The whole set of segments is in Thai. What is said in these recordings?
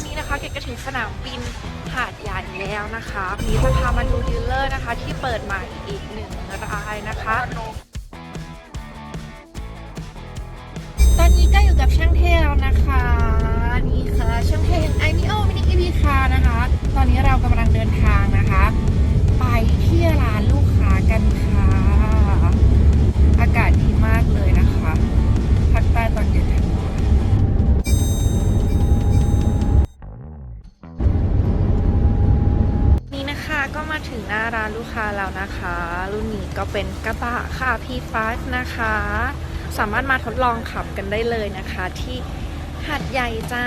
อนนี้นะคะเกดก็ถึงสนามบินหาดใหญ่แล้วนะคะ นี้จะพามาดูดีลเลอร์นะคะที่เปิดใหม่อีกหนึ่งรายนะคะ ถึงหน้าร้านลูกค้าแล้วนะคะ รุ่นนี้ก็เป็นกระบะค่ะ P5 นะคะ สามารถมาทดลองขับกันได้เลยนะคะ ที่หัดใหญ่จ้า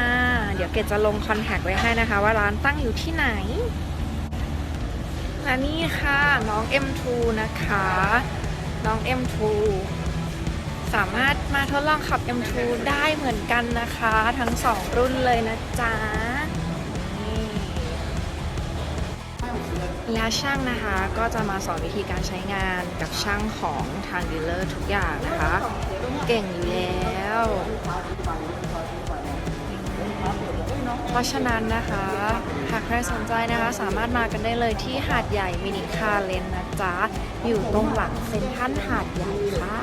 เดี๋ยวเกดจะลงคอนแทคไว้ให้นะคะ ว่าร้านตั้งอยู่ที่ไหน และนี่ค่ะน้อง M2 นะคะ น้อง M2 สามารถมาทดลองขับ M2 ได้เหมือนกันนะคะ ทั้งสองรุ่นเลยนะจ๊ะ และช่างนะคะก็จะมาสอนวิธีการใช้งานกับช่างของทางดีลเลอร์ทุกอย่างนะคะ เก่งอยู่แล้ว เพราะฉะนั้นนะคะหากใครสนใจนะคะสามารถมากันได้เลยที่หาดใหญ่มินิคาเลนนะจ๊ะ อยู่ตรงหลังเซ็นทรัลหาดใหญ่ค่ะ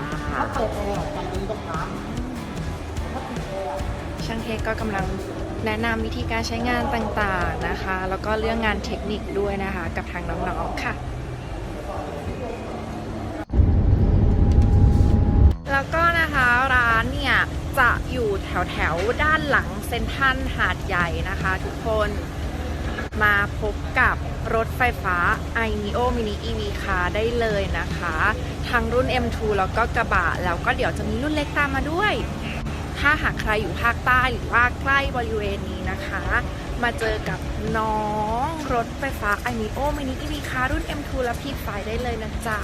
ช่างเทคก็กำลัง แนะนำวิธีการใช้งานต่างๆนะคะ แล้วก็เรื่องงานเทคนิคด้วยนะคะ กับทางน้องๆค่ะ แล้วก็นะคะร้านเนี่ยจะอยู่แถวๆ ด้านหลังเซ็นทรัลหาดใหญ่นะคะทุกคนมาพบกับรถไฟฟ้า i n e o Mini EV Car ได้เลยนะคะ ทั้งรุ่น M2 แล้วก็กระบะ แล้วก็เดี๋ยวจะมีรุ่นเล็กตามมาด้วย ถ้าหากใครอยู่ภาคใต้หรือว่าใกล้บริเวณนี้นะคะ มาเจอกับน้องรถไฟฟ้าไอมิโอมินิอีวีคารุ่น M2 และ P5 ได้เลยนะจ๊ะ